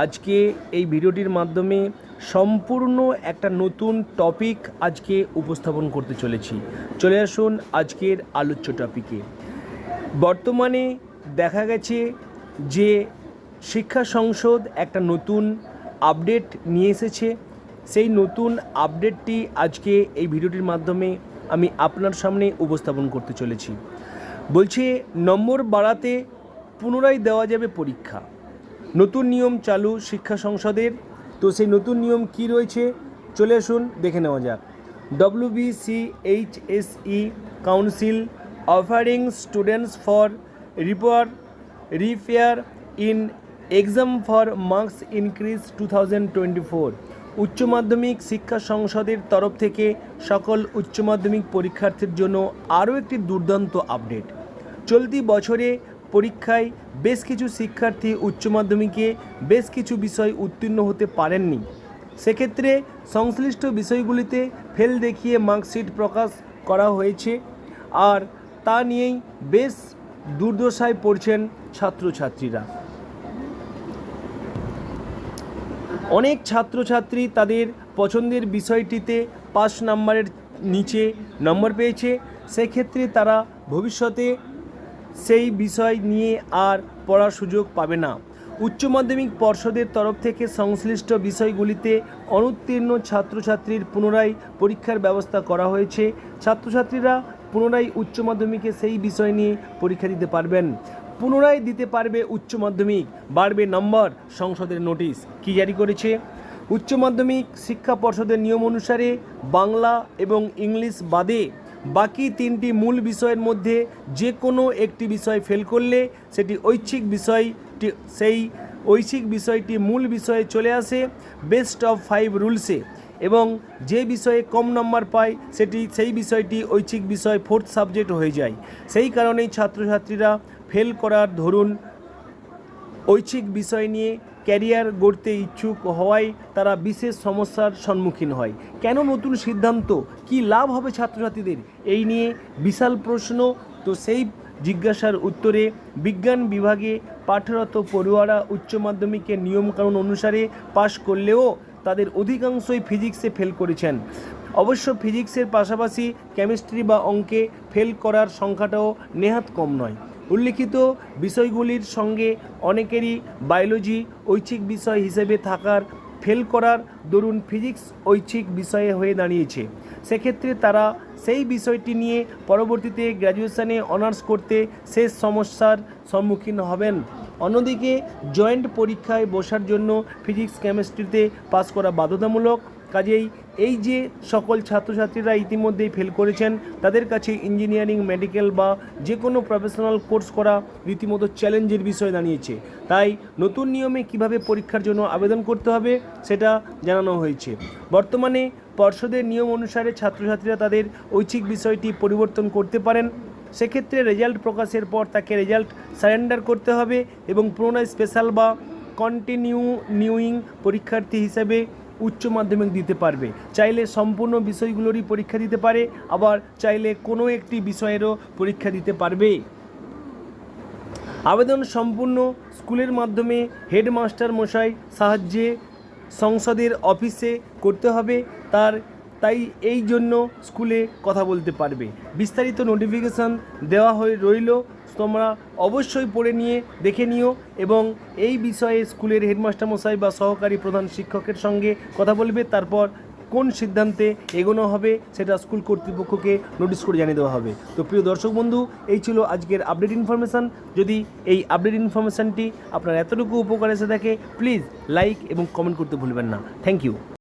আজকে এই ভিডিওটির মাধ্যমে সম্পূর্ণ একটা নতুন টপিক আজকে উপস্থাপন করতে চলেছি। চলে আসুন আজকের আলোচ্য টপিকে বর্তমানে দেখা গেছে যে শিক্ষা সংসদ একটা নতুন আপডেট নিয়ে এসেছে। সেই নতুন আপডেটটি আজকে এই ভিডিওটির মাধ্যমে আমি আপনার সামনে উপস্থাপন করতে চলেছি। বলছে, নম্বর বাড়াতে পুনরায় দেওয়া যাবে পরীক্ষা। নতুন নিয়ম চালু শিক্ষা সংসদের। তো সেই নতুন নিয়ম কি রয়েছে? চলে আসুন, দেখে নেওয়া যাক। WBCHSE council offering students for reappear reappear in exam for marks increase two thousand twenty four উচ্চ মাধ্যমিক শিক্ষা সংসদের তরফ থেকে সকল উচ্চ মাধ্যমিক পরীক্ষার্থীর জন্য আরও একটি দুর্দান্ত আপডেট চলতি বছরে পরীক্ষায় বেশ কিছু শিক্ষার্থী উচ্চ মাধ্যমিকে বেশ কিছু বিষয় উত্তীর্ণ হতে পারেননি। সেক্ষেত্রে সংশ্লিষ্ট বিষয়গুলিতে ফেল দেখিয়ে মার্কশিট প্রকাশ করা হয়েছে আর তা নিয়েই বেশ দুর্দশায় পড়ছেন ছাত্রছাত্রীরা। অনেক ছাত্রছাত্রী তাদের পছন্দের বিষয়টিতে পাস নাম্বারের নিচে নম্বর পেয়েছে। সেক্ষেত্রে তারা ভবিষ্যতে সেই বিষয় নিয়ে আর পড়ার সুযোগ পাবে না। উচ্চ মাধ্যমিক পর্ষদের তরফ থেকে সংশ্লিষ্ট বিষয়গুলিতে অনুত্তীর্ণ ছাত্রছাত্রীর পুনরায় পরীক্ষার ব্যবস্থা করা হয়েছে। ছাত্রছাত্রীরা পুনরায় উচ্চ মাধ্যমিকে সেই বিষয় নিয়ে পরীক্ষা দিতে পারবেন। পুনরায় দিতে পারবে উচ্চ মাধ্যমিক। বাড়বে নম্বর, সংসদের নোটিশ। কি জারি করেছে? উচ্চ মাধ্যমিক শিক্ষা পর্ষদের নিয়ম অনুসারে বাংলা এবং ইংলিশ বাদে বাকি তিনটি মূল বিষয়ের মধ্যে যে কোনো একটি বিষয় ফেল করলে সেটি ঐচ্ছিক বিষয়টি সেই ঐচ্ছিক বিষয়টি মূল বিষয়ে চলে আসে বেস্ট অফ ফাইভ রুলসে এবং যে বিষয়ে কম নম্বর পায় সেটি, সেই বিষয়টি ঐচ্ছিক বিষয় ফোর্থ সাবজেক্ট হয়ে যায়। সেই কারণেই ছাত্রছাত্রীরা ফেল করার ধরুন ঐচ্ছিক বিষয় নিয়ে ক্যারিয়ার গড়তে ইচ্ছুক হওয়ায় তারা বিশেষ সমস্যার সম্মুখীন হয়। কেন নতুন সিদ্ধান্ত? কি লাভ হবে ছাত্রছাত্রীদের? এই নিয়ে বিশাল প্রশ্ন। তো সেই জিজ্ঞাসার উত্তরে বিজ্ঞান বিভাগে পাঠরত পড়ুয়ারা উচ্চ মাধ্যমিকের নিয়মকানুন অনুসারে পাশ করলেও তাদের অধিকাংশই ফিজিক্সে ফেল করেছেন। অবশ্য ফিজিক্সের পাশাপাশি কেমিস্ট্রি বা অঙ্কে ফেল করার সংখ্যাটাও নেহাত কম নয়। উল্লিখিত বিষয়গুলির সঙ্গে অনেকেরই বায়োলজি ঐচ্ছিক বিষয় হিসেবে থাকার, ফেল করার দরুন ফিজিক্স ঐচ্ছিক বিষয়ে হয়ে দাঁড়িয়েছে। সেক্ষেত্রে তারা সেই বিষয়টি নিয়ে পরবর্তীতে গ্র্যাজুয়েশনে অনার্স করতে শেষ সমস্যার সম্মুখীন হবেন। অন্যদিকে জয়েন্ট পরীক্ষায় বসার জন্য ফিজিক্স কেমিস্ট্রিতে পাস করা বাধ্যতামূলক কাজেই এই যে সকল ছাত্রছাত্রীরা ইতিমধ্যেই ফেল করেছেন, তাদের কাছে ইঞ্জিনিয়ারিং মেডিকেল বা যে কোনো প্রফেশনাল কোর্স করা রীতিমতো চ্যালেঞ্জের বিষয় দাঁড়িয়েছে। তাই নতুন নিয়মে কীভাবে পরীক্ষার জন্য আবেদন করতে হবে সেটা জানানো হয়েছে। বর্তমানে পর্ষদের নিয়ম অনুসারে ছাত্রছাত্রীরা তাদের ঐচ্ছিক বিষয়টি পরিবর্তন করতে পারেন। সেক্ষেত্রে রেজাল্ট প্রকাশের পর তাকে রেজাল্ট সারেন্ডার করতে হবে এবং পুনরায় স্পেশাল বা কন্টিনিউ নিউইং পরীক্ষার্থী হিসেবে উচ্চ মাধ্যমিক দিতে পারবে। চাইলে সম্পূর্ণ বিষয়গুলোরই পরীক্ষা দিতে পারে, আবার চাইলে কোনো একটি বিষয়েরও পরীক্ষা দিতে পারবে। আবেদন সম্পূর্ণ স্কুলের মাধ্যমে হেডমাস্টার মশাই সাহায্যে সংসদের অফিসে করতে হবে, তার, তাই এই জন্য স্কুলে কথা বলতে পারবে। বিস্তারিত নোটিফিকেশান দেওয়া হয়ে রইল। তোমরা অবশ্যই পড়ে নিয়ে দেখে নিও এবং এই বিষয়ে স্কুলের হেডমাস্টার মশাই বা সহকারী প্রধান শিক্ষকের সঙ্গে কথা বলবে। তারপর কোন সিদ্ধান্তে এগোনো হবে সেটা স্কুল কর্তৃপক্ষকে নোটিশ করে জানিয়ে দেওয়া হবে। তো প্রিয় দর্শক বন্ধু, এই ছিল আজকের আপডেট ইনফরমেশান যদি এই আপডেট ইনফরমেশানটি আপনার এতটুকু উপকার এসে থাকে প্লিজ লাইক এবং কমেন্ট করতে ভুলবেন না। Thank you